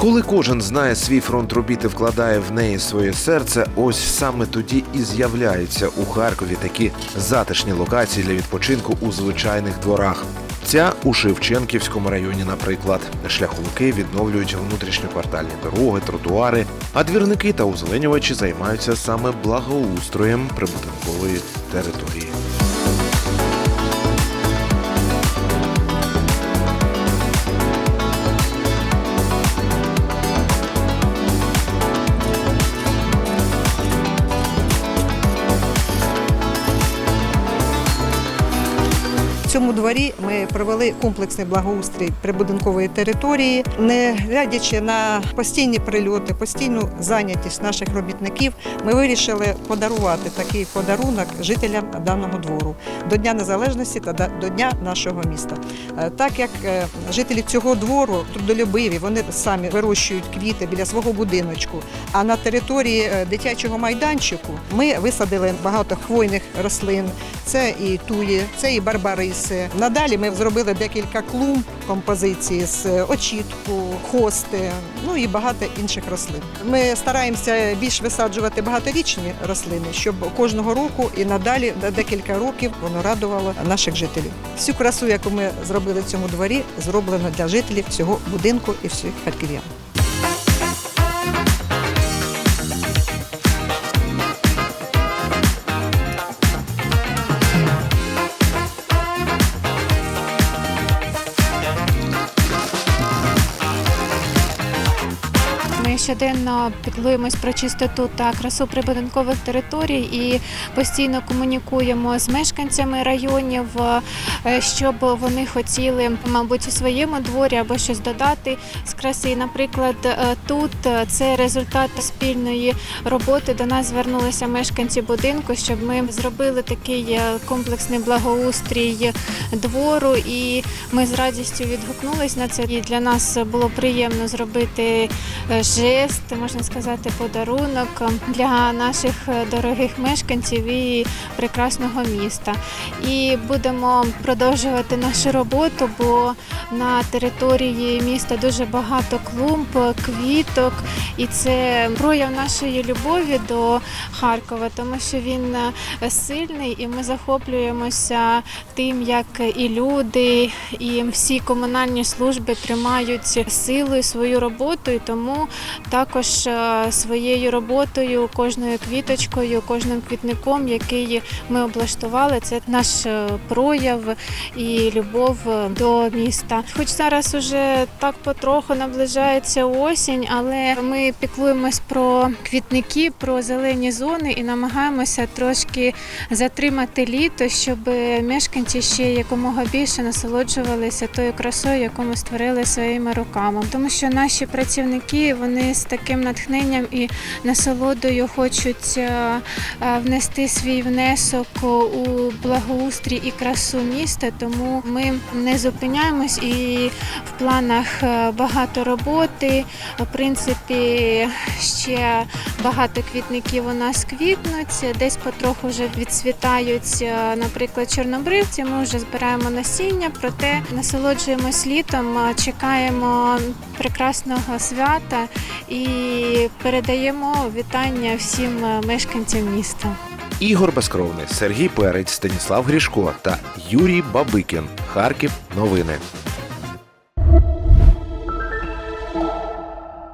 Коли кожен знає свій фронт робіт і вкладає в неї своє серце, ось саме тоді і з'являються у Харкові такі затишні локації для відпочинку у звичайних дворах. Ця у Шевченківському районі, наприклад, шляховики відновлюють внутрішньоквартальні дороги, тротуари, а двірники та озеленювачі займаються саме благоустроєм прибудинкової території. Цьому дворі ми провели комплексний благоустрій прибудинкової території, не глядячи на постійні прильоти, постійну зайнятість наших робітників. Ми вирішили подарувати такий подарунок жителям даного двору до Дня Незалежності та до Дня нашого міста. Е, Так як е, жителі цього двору трудолюбиві, вони самі вирощують квіти біля свого будиночку. А на території е, дитячого майданчику ми висадили багато хвойних рослин. Це і туї, це і барбариси. Надалі ми зробили декілька клумб композиції з е, очітку, хости, ну і багато інших рослин. Ми стараємося більш висаджувати багаторічні рослини, щоб кожного року і надалі на декілька років воно радувало наших жителів. Всю красу, яку ми зробили в цьому дворі, зроблено для жителів цього будинку і всіх харків'ян. Ми щоденно піклуємось про чистоту та красу прибудинкових територій і постійно комунікуємо з мешканцями районів, е, щоб вони хотіли, мабуть, у своєму дворі або щось додати з краси. Наприклад, е, тут е, це результат спільної роботи. До нас звернулися мешканці будинку, щоб ми зробили такий комплексний благоустрій двору, і ми з радістю відгукнулись на це. І для нас було приємно зробити жест, можна сказати, подарунок для наших дорогих мешканців і прекрасного міста. І будемо продовжувати нашу роботу, бо на території міста дуже багато клумб, квіток, і це прояв нашої любові до Харкова, тому що він сильний, і ми захоплюємося тим, як і люди, і всі комунальні служби тримають силою свою роботу, і тому також е, своєю роботою, кожною квіточкою, кожним квітником, який ми облаштували, це наш е, прояв і любов е, до міста. Хоч зараз уже так потроху наближається осінь, але ми піклуємось про квітники, про зелені зони і намагаємося трошки затримати літо, щоб мешканці ще якомога більше насолоджувалися тою красою, яку ми створили своїми руками. Тому що наші працівники вони з таким натхненням і насолодою хочуть е, е, внести свій внесок у благоустрій і красу міста. Тому ми не зупиняємось і в планах е, багато роботи. В принципі, ще багато квітників у нас квітнуть, десь потроху вже відцвітають, наприклад, чорнобривці. Ми вже збираємо насіння, проте насолоджуємось літом, чекаємо прекрасного свята і передаємо вітання всім е, мешканцям міста. Ігор Безкровний, Сергій Перець, Станіслав Грішко та Юрій Бабикін. Харків. Новини.